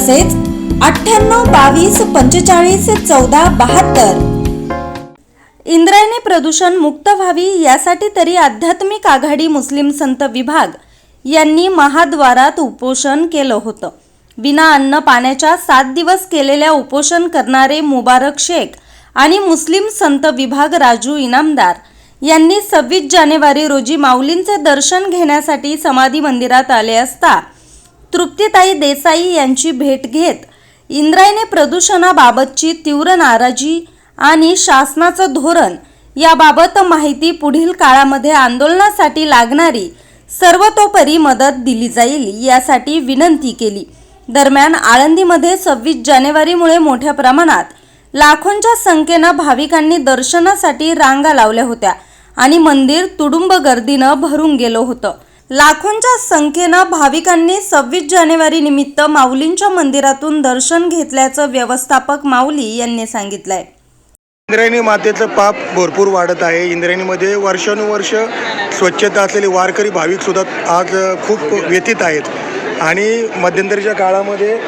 तसेच अठ्ठ्याण्णव बावीस पंचेचाळीस चौदा बहात्तर. इंद्रायणी प्रदूषण मुक्त व्हावी यासाठी तरी आध्यात्मिक आघाडी मुस्लिम संत विभाग यांनी महाद्वारात उपोषण केलं होतं. बिना अन्न पाण्याच्या सात दिवस केलेल्या उपोषण करणारे मुबारक शेख आणि मुस्लिम संत विभाग राजू इनामदार यांनी सव्वीस जानेवारी रोजी माऊलींचे दर्शन घेण्यासाठी समाधी मंदिरात आले असता तृप्तीताई देसाई यांची भेट घेत इंद्रायने प्रदूषणाबाबतची तीव्र नाराजी आणि शासनाचं धोरण याबाबत माहिती पुढील काळामध्ये आंदोलनासाठी लागणारी सर्वतोपरी मदत दिली जाईल यासाठी विनंती केली. दरम्यान आळंदीमध्ये सव्वीस जानेवारीमुळे मोठ्या प्रमाणात लाखोंच्या संख्येनं भाविकांनी दर्शनासाठी रांगा लावल्या होत्या आणि मंदिर तुडुंब गर्दीनं भरून गेलं होतं. लाखोंच्या संख्येनं भाविकांनी सव्वीस जानेवारी निमित्त माऊलींच्या मंदिरातून दर्शन घेतल्याचं व्यवस्थापक माऊली यांनी सांगितलंय. इंद्रायणी मातेचं पाप भरपूर वाढत आहे. इंद्रायणीमध्ये वर्षानुवर्ष स्वच्छता असलेले वारकरी भाविक सुद्धा आज खूप व्यथित आहेत. आणि मध्यंतरीच्या काळामध्ये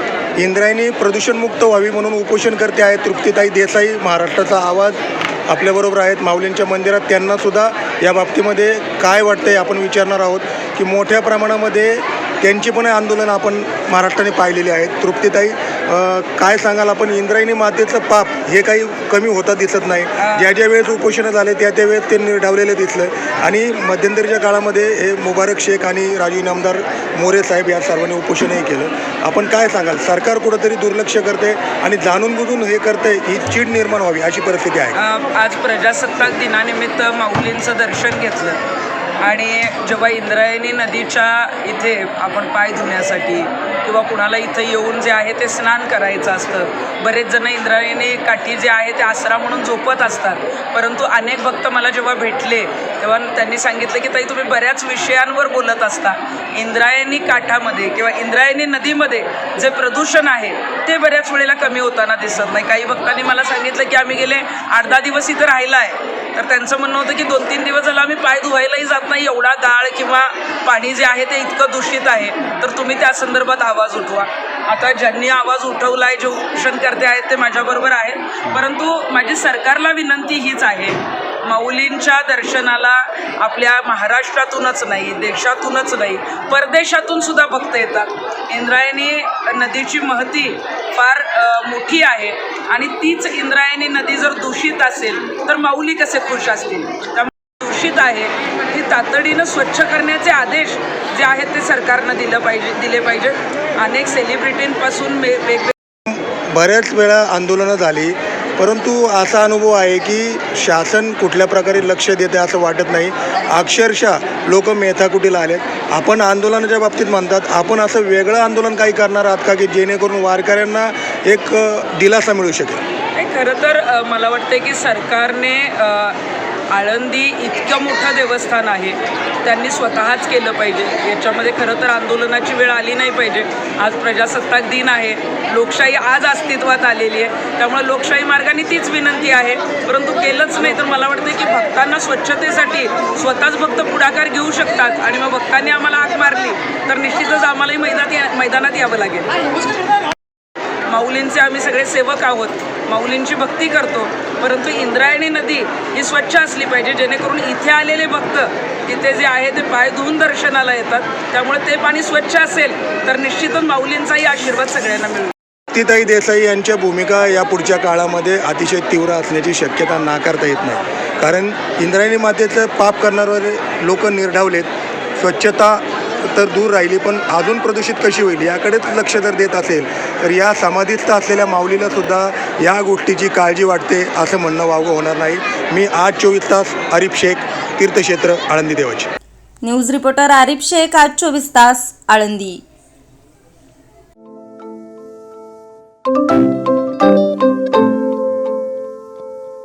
इंद्रायणी प्रदूषणमुक्त व्हावी म्हणून उपोषण करते आहेत तृप्तीताई देसाई महाराष्ट्राचा आवाज आपल्याबरोबर आहेत. माऊलींच्या मंदिरात त्यांनासुद्धा या बाबतीमध्ये काय वाटतंय आपण विचारणार आहोत. की मोठ्या प्रमाणामध्ये त्यांची पण आंदोलन आपण महाराष्ट्राने पाहिलेली आहेत. तृप्तीताई काय सांगाल आपण? इंद्रायणी मातेचं पाप हे काही कमी होता दिसत नाही. ज्या ज्या वेळेस उपोषणं झाले त्या त्या वेळेस ते निर्ढावलेलं दिसलं. आणि मध्यंतरीच्या काळामध्ये हे मुबारक शेख आणि राजू इनामदार मोरे साहेब या सर्वांनी उपोषणही केलं. आपण काय सांगाल? सरकार कुठंतरी दुर्लक्ष करते आणि जाणून बुजून हे करते ही चीड निर्माण व्हावी अशी परिस्थिती आहे. आज प्रजासत्ताक दिनानिमित्त माऊलींचं दर्शन घेतलं. आणि जेव्हा इंद्रायणी नदीच्या इथे आपण पाय धुण्यासाठी किंवा कुणाला इथं येऊन जे आहे ते स्नान करायचं असतं. बरेच जण इंद्रायणी काठी जे आहे ते आसरा म्हणून झोपत असतात. परंतु अनेक भक्त मला जेव्हा भेटले तेव्हा त्यांनी सांगितलं की ताई तुम्ही बऱ्याच विषयांवर बोलत असता. इंद्रायणी काठामध्ये किंवा इंद्रायणी नदीमध्ये जे प्रदूषण आहे ते बऱ्याच वेळेला कमी होताना दिसत नाही. काही भक्तांनी मला सांगितलं की आम्ही गेले आठ दहा दिवस इथं राहिला आहे तर त्यांचं म्हणणं होतं की दोन तीन दिवस झालं आम्ही पाय धुवायलाही जात नाही एवढा गाळ किंवा पाणी जे आहे ते इतकं दूषित आहे. तर तुम्ही त्या संदर्भात आवाज उठवा. आता ज्यांनी आवाज उठवला आहे जे उपोषणकर्ते आहेत ते माझ्याबरोबर आहेत. परंतु माझी सरकारला विनंती हीच आहे. माऊलींच्या दर्शनाला आपल्या महाराष्ट्रातूनच नाही देशातूनच नाही परदेशातून सुद्धा भक्त येतात. इंद्रायणी नदीची महती फार मोठी आहे आणि तीच इंद्रायणी नदी जर दूषित असेल तर माऊली कसे खुश असतील? त्यामुळे दूषित आहे. ती तातडीनं स्वच्छ करण्याचे आदेश जे आहेत ते सरकारनं दिलं पाहिजे दिले पाहिजेत. अनेक सेलिब्रिटींपासून वे बऱ्याच वेळा आंदोलनं झाली. परंतु असा अनुभव आहे की शासन कुठल्या प्रकारे लक्ष देते असं वाटत नाही. अक्षरशः लोक मेथाकुटीला आलेत. आपण आंदोलनाच्या बाबतीत म्हणतात आपण असं वेगळं आंदोलन काही करणार आहात का की जेणेकरून वारकऱ्यांना एक दिलासा मिळू शकेल? खरं तर मला वाटतं की सरकारने आळंदी इतकं मोठं देवस्थान आहे. त्यांनी स्वतःच केलं पाहिजे. याच्यामध्ये खरं तर आंदोलनाची वेळ आली नाही पाहिजे. आज प्रजासत्ताक दिन आहे. लोकशाही आज अस्तित्वात आलेली आहे. त्यामुळे लोकशाही मार्गाने तीच विनंती आहे. परंतु केलंच नाही तर मला वाटतं की भक्तांना स्वच्छतेसाठी स्वतःच भक्त पुढाकार घेऊ शकतात. आणि मग भक्तांनी आम्हाला हाक मारली तर निश्चितच आम्हालाही मैदानात या मैदानात यावं लागेल. माऊलींचे आम्ही सगळे सेवक आहोत. माऊलींची भक्ती करतो. परंतु इंद्रायणी नदी ही स्वच्छ असली पाहिजे जेणेकरून इथे आलेले भक्त इथे जे आहे ते पाय धुवून दर्शनाला येतात. त्यामुळे ते पाणी स्वच्छ असेल तर निश्चितच माऊलींचाही आशीर्वाद सगळ्यांना मिळेल. तृप्तीताई देसाई यांच्या भूमिका या पुढच्या काळामध्ये अतिशय तीव्र असण्याची शक्यता नाकारता येत नाही. कारण इंद्रायणी मातेचं पाप करणारे लोक निर्ढावलेत स्वच्छता तर दूर राहिली पण अजून प्रदूषित कशी होईल याकडेच लक्ष जर देत असेल तर या समाधीस्थ असलेल्या माऊलीला सुद्धा या गोष्टीची काळजी वाटते असं म्हणणं वावगं होणार नाही. मी आज चोवीस तास आरिफ शेख तीर्थक्षेत्र आळंदी देवाची न्यूज रिपोर्टर आरिफ शेख आज चोवीस तास आळंदी.